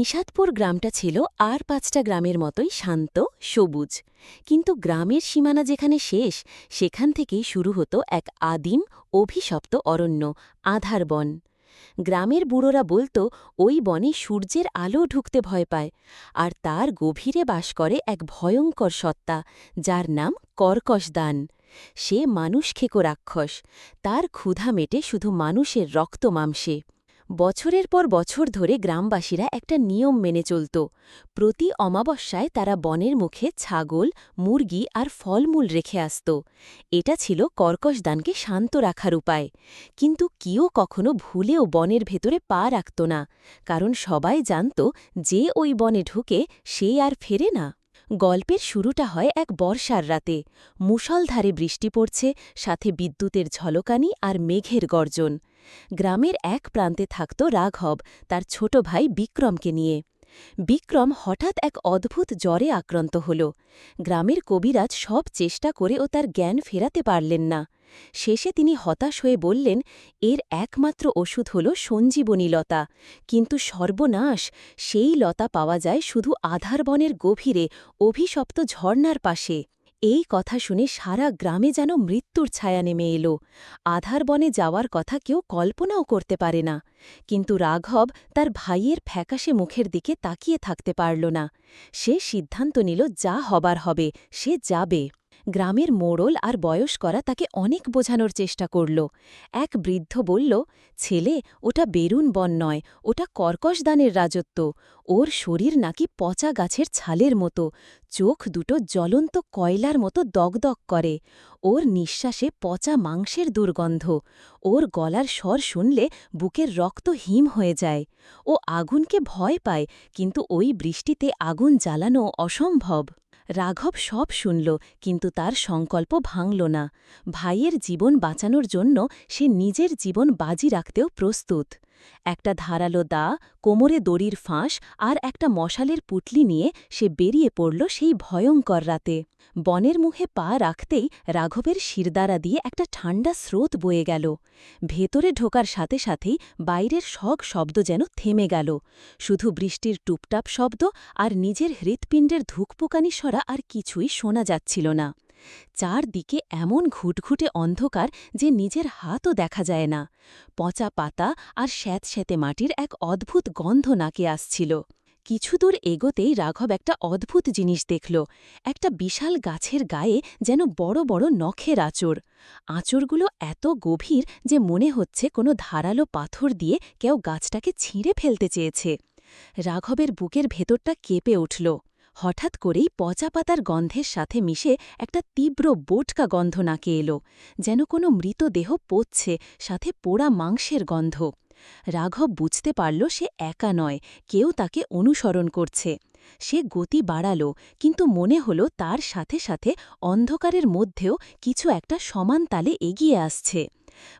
নিষাদপুর গ্রামটা ছিল আর পাঁচটা গ্রামের মতোই শান্ত, সবুজ। কিন্তু গ্রামের সীমানা যেখানে শেষ, সেখান থেকেই শুরু হতো এক আদিম, অভিশপ্ত অরণ্য, আধার বন। গ্রামের বুড়োরা বলতো, ওই বনে সূর্যের আলো ঢুকতে ভয় পায়, আর তার গভীরে বাস করে এক ভয়ঙ্কর সত্তা, যার নাম কর্কশদান সে মানুষ খেকো রাক্ষস, তার ক্ষুধা মেটে শুধু মানুষের রক্ত মাংসে বছরের পর বছর ধরে গ্রামবাসীরা একটা নিয়ম মেনে চলত। প্রতি অমাবস্যায় তারা বনের মুখে ছাগল, মুরগি আর ফলমূল রেখে আসত। এটা ছিল কর্কশদানকে শান্ত রাখার উপায়। কিন্তু কেউ কখনো ভুলেও বনের ভেতরে পা রাখত না। কারণ সবাই জানত, যে ওই বনে ঢুকে সে আর ফেরে না। গল্পের শুরুটা হয় এক বর্ষার রাতে। মুষলধারে বৃষ্টি পড়ছে, সাথে বিদ্যুতের ঝলকানি আর মেঘের গর্জন। গ্রামের এক প্রান্তে থাকত রাঘব, তার ছোট ভাই বিক্রমকে নিয়ে। বিক্রম হঠাৎ এক অদ্ভুত জ্বরে আক্রান্ত হল। গ্রামের কবিরাজ সব চেষ্টা করে ও তার জ্ঞান ফেরাতে পারলেন না। শেষে তিনি হতাশ হয়ে বললেন, এর একমাত্র ওষুধ হল সঞ্জীবনী লতা। কিন্তু সর্বনাশ, সেই লতা পাওয়া যায় শুধু আধার বনের গভীরে, অভিশপ্ত ঝর্ণার পাশে। এই কথা শুনে সারা গ্রামে যেন মৃত্যুর ছায়া নেমে এল। আধার বনে যাওয়ার কথা কেউ কল্পনাও করতে পারে না। কিন্তু রাঘব তার ভাইয়ের ফ্যাকাশে মুখের দিকে তাকিয়ে থাকতে পারল না। সে সিদ্ধান্ত নিল, যা হবার হবে, সে যাবে। গ্রামের মোড়ল আর বয়স্করা তাকে অনেক বোঝানোর চেষ্টা করল। এক বৃদ্ধ বলল, ছেলে, ওটা বেরুন বন নয়, ওটা কর্কশদানের রাজত্ব। ওর শরীর নাকি পচা গাছের ছালের মতো। চোখ দুটো জ্বলন্ত কয়লার মতো দগদগ করে। ওর নিঃশ্বাসে পচা মাংসের দুর্গন্ধ। ওর গলার স্বর শুনলে বুকের রক্ত হিম হয়ে যায়। ও আগুনকে ভয় পায়, কিন্তু ওই বৃষ্টিতে আগুন জ্বালানো অসম্ভব। রাঘব সব শুনল, কিন্তু তার সংকল্প ভাঙল না। ভাইয়ের জীবন বাঁচানোর জন্য সে নিজের জীবন বাজি রাখতেও প্রস্তুত। একটা ধারালো দা, কোমরে দড়ির ফাঁস আর একটা মশালের পুটলি নিয়ে সে বেরিয়ে পড়ল সেই ভয়ঙ্কর রাতে। বনের মুখে পা রাখতেই রাঘবের শিরদারা দিয়ে একটা ঠান্ডা স্রোত বয়ে গেল। ভেতরে ঢোকার সাথে সাথেই বাইরের শখ শব্দ যেন থেমে গেল। শুধু বৃষ্টির টুপটাপ শব্দ আর নিজের হৃৎপিণ্ডের ধুকপুকানি সরা আর কিছুই শোনা যাচ্ছিল না। চারদিকে এমন ঘুটঘুটে অন্ধকার যে নিজের হাতও দেখা যায় না। পচা পাতা আর স্যাঁতস্যাঁতে মাটির এক অদ্ভুত গন্ধ নাকে আসছিল। কিছুদূর এগোতেই রাঘব একটা অদ্ভুত জিনিস দেখল, একটা বিশাল গাছের গায়ে যেন বড় বড় নখের আঁচড়। আঁচড়গুলো এত গভীর যে মনে হচ্ছে কোনো ধারালো পাথর দিয়ে কেউ গাছটাকে ছিঁড়ে ফেলতে চেয়েছে। রাঘবের বুকের ভেতরটা কেঁপে উঠল। হঠাৎ করেই পচা পাতার গন্ধের সাথে মিশে একটা তীব্র বোটকা গন্ধ নাকে এলো, যেন কোনো মৃতদেহ পচছে, সাথে পোড়া মাংসের গন্ধ। রাঘব বুঝতে পারল সে একা নয়, কেউ তাকে অনুসরণ করছে। সে গতি বাড়াল, কিন্তু মনে হল তার সাথে সাথে অন্ধকারের মধ্যেও কিছু একটা সমান তালে এগিয়ে আসছে।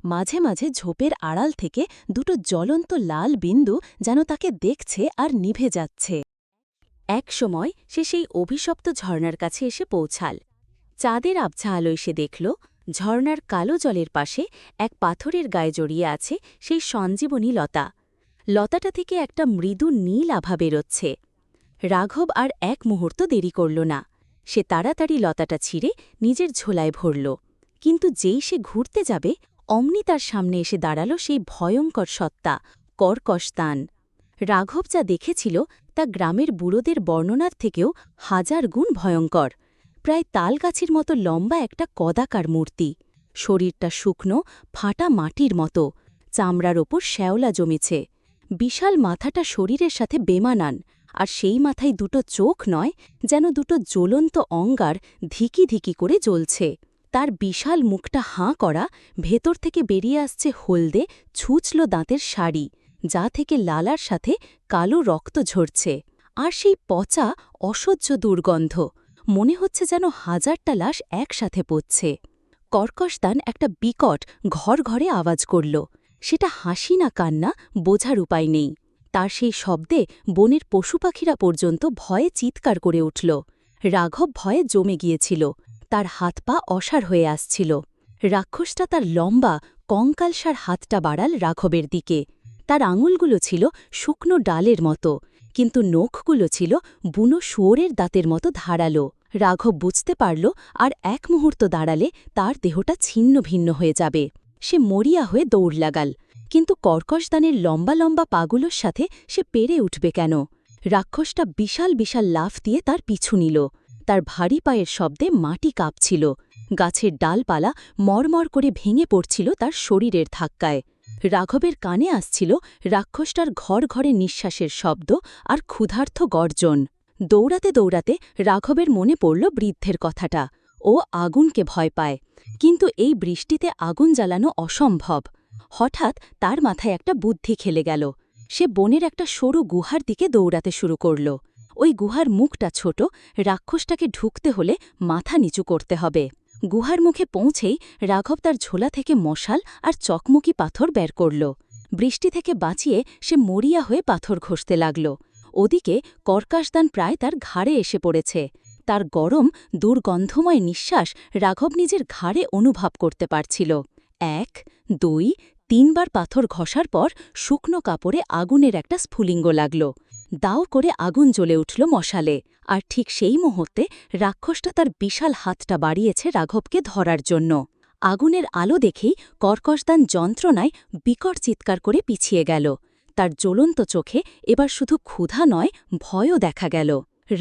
মাঝে মাঝে ঝোপের আড়াল থেকে দুটো জ্বলন্ত লাল বিন্দু যেন তাকে দেখছে আর নিভে যাচ্ছে। এক সময় সে সেই অভিশপ্ত ঝর্ণার কাছে এসে পৌঁছাল। চাঁদের আবছা আলোয় সে দেখল, ঝর্ণার কালো জলের পাশে এক পাথরের গায়ে জড়িয়ে আছে সেই সঞ্জীবনী লতা। লতাটা থেকে একটা মৃদু নীল আভা বেরোচ্ছে। রাঘব আর এক মুহূর্ত দেরি করল না। সে তাড়াতাড়ি লতাটা ছিঁড়ে নিজের ঝোলায় ভরল। কিন্তু যেই সে ঘুরতে যাবে, অমনি তার সামনে এসে দাঁড়াল সেই ভয়ঙ্কর সত্তা কর্কশতান রাঘব যা দেখেছিল তা গ্রামের বুড়োদের বর্ণনার থেকেও হাজার গুণ ভয়ঙ্কর। প্রায় তালগাছের মতো লম্বা একটা কদাকার মূর্তি। শরীরটা শুকনো, ফাটা মাটির মতো। চামড়ার ওপর শ্যাওলা জমেছে। বিশাল মাথাটা শরীরের সাথে বেমানান, আর সেই মাথায় দুটো চোখ নয়, যেন দুটো জ্বলন্ত অঙ্গার ধিকি ধিকি করে জ্বলছে। তার বিশাল মুখটা হাঁ করা, ভেতর থেকে বেরিয়ে আসছে হলদে ছুচল দাঁতের শাড়ি। যা থেকে লালার সাথে কালো রক্ত ঝরছে। আর সেই পচা, অসহ্য দুর্গন্ধ, মনে হচ্ছে যেন হাজারটা লাশ একসাথে পড়ছে। কর্কশদান একটা বিকট ঘর ঘরে আওয়াজ করল। সেটা হাসি না কান্না, বোঝার উপায় নেই। তার সেই শব্দে বনের পশুপাখিরা পর্যন্ত ভয়ে চিৎকার করে উঠল। রাঘব ভয়ে জমে গিয়েছিল। তার হাত পা অসার হয়ে আসছিল। রাক্ষসটা তার লম্বা, কঙ্কালসার হাতটা বাড়াল রাঘবের দিকে। তার আঙুলগুলো ছিল শুকনো ডালের মতো, কিন্তু নখগুলো ছিল বুনো শুয়োরের দাঁতের মতো ধারালো। রাঘব বুঝতে পারল আর এক মুহূর্ত দাঁড়ালে তার দেহটা ছিন্ন ভিন্ন হয়ে যাবে। সে মরিয়া হয়ে দৌড় লাগাল, কিন্তু কর্কশদানের লম্বা লম্বা পাগুলোর সাথে সে পেরে উঠবে কেন? রাক্ষসটা বিশাল বিশাল লাফ দিয়ে তার পিছু নিল। তার ভারী পায়ের শব্দে মাটি কাঁপছিল। গাছের ডালপালা মরমর করে ভেঙে পড়ছিল তার শরীরের ধাক্কায়। রাঘবের কানে আসছিল রাক্ষসটার ঘর ঘরে নিঃশ্বাসের শব্দ আর ক্ষুধার্থ গর্জন। দৌড়াতে দৌড়াতে রাঘবের মনে পড়ল বৃদ্ধের কথাটা। ও আগুনকে ভয় পায়, কিন্তু এই বৃষ্টিতে আগুন জ্বালানো অসম্ভব। হঠাৎ তার মাথায় একটা বুদ্ধি খেলে গেল। সে বনের একটা সরু গুহার দিকে দৌড়াতে শুরু করল। ওই গুহার মুখটা ছোট, রাক্ষসটাকে ঢুকতে হলে মাথা নিচু করতে হবে। গুহার মুখে পৌঁছেই রাঘব তার ঝোলা থেকে মশাল আর চকমকি পাথর বের করল। বৃষ্টি থেকে বাঁচিয়ে সে মরিয়া হয়ে পাথর ঘষতে লাগল। ওদিকে কর্কাশদান প্রায় তার ঘাড়ে এসে পড়েছে। তার গরম, দুর্গন্ধময় নিঃশ্বাস রাঘব নিজের ঘাড়ে অনুভব করতে পারছিল। এক, দুই, তিনবার পাথর ঘষার পর শুকনো কাপড়ে আগুনের একটা স্ফুলিঙ্গ লাগল। দাও করে আগুন জ্বলে উঠল মশালে। আর ঠিক সেই মুহূর্তে রাক্ষসটা তার বিশাল হাতটা বাড়িয়েছে রাঘবকে ধরার জন্য। আগুনের আলো দেখেই কর্কশদান যন্ত্রণায় বিকট চিৎকার করে পিছিয়ে গেল। তার জ্বলন্ত চোখে এবার শুধু ক্ষুধা নয়, ভয়ও দেখা গেল।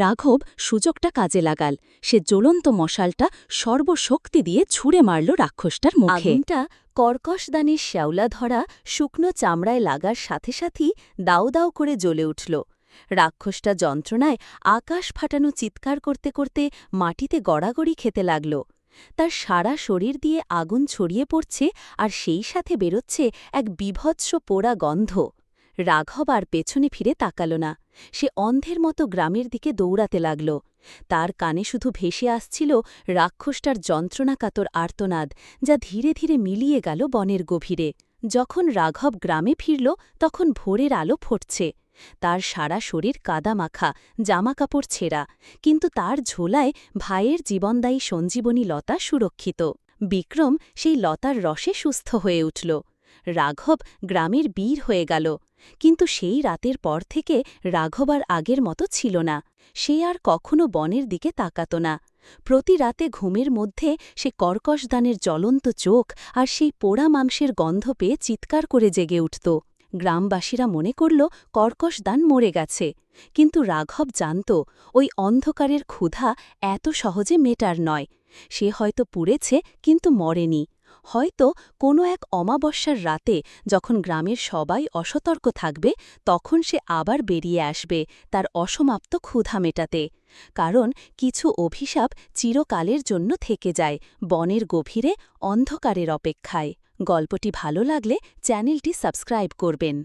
রাঘব সুযোগটা কাজে লাগাল। সে জ্বলন্ত মশালটা সর্বশক্তি দিয়ে ছুঁড়ে মারল রাক্ষসটার মুখে। কর্কশদানির শ্যাওলা ধরা শুকনো চামড়ায় লাগার সাথে সাথেই দাও দাও করে জ্বলে উঠল। রাক্ষসটা যন্ত্রণায় আকাশ ফাটানো চিৎকার করতে করতে মাটিতে গড়াগড়ি খেতে লাগল। তার সারা শরীর দিয়ে আগুন ছড়িয়ে পড়ছে আর সেই সাথে বেরোচ্ছে এক বিভৎস পোড়া গন্ধ। রাঘব আর পেছনে ফিরে তাকাল না। সে অন্ধের মতো গ্রামের দিকে দৌড়াতে লাগল। তার কানে শুধু ভেসে আসছিল রাক্ষসটার যন্ত্রণাকাতর আর্তনাদ, যা ধীরে ধীরে মিলিয়ে গেল বনের গভীরে। যখন রাঘব গ্রামে ফিরল, তখন ভোরের আলো ফুটছে। তার সারা শরীর কাদামাখা, জামাকাপড় ছেঁড়া, কিন্তু তার ঝোলায় ভাইয়ের জীবনদায়ী সঞ্জীবনী লতা সুরক্ষিত। বিক্রম সেই লতার রসে সুস্থ হয়ে উঠল। রাঘব গ্রামের বীর হয়ে গেল, কিন্তু সেই রাতের পর থেকে রাঘব আর আগের মতো ছিল না। সে আর কখনো বনের দিকে তাকাত না। প্রতি রাতে ঘুমের মধ্যে সে কর্কশদানের জ্বলন্ত চোখ আর সেই পোড়া মাংসের গন্ধ পেয়ে চিৎকার করে জেগে উঠত। গ্রামবাসীরা মনে করল কর্কশদান মরে গেছে। কিন্তু রাঘব জানত, ওই অন্ধকারের ক্ষুধা এত সহজে মেটার নয়। সে হয়তো পুড়েছে, কিন্তু মরেনি। হয়তো কোনো এক অমাবস্যার রাতে যখন গ্রামের সবাই অসতর্ক থাকবে, তখন সে আবার বেরিয়ে আসবে তার অসমাপ্ত ক্ষুধা মেটাতে। কারণ কিছু অভিশাপ চিরকালের জন্য থেকে যায়, বনের গভীরে অন্ধকারের অপেক্ষায়। গল্পটি ভালো লাগলে চ্যানেলটি সাবস্ক্রাইব করবেন।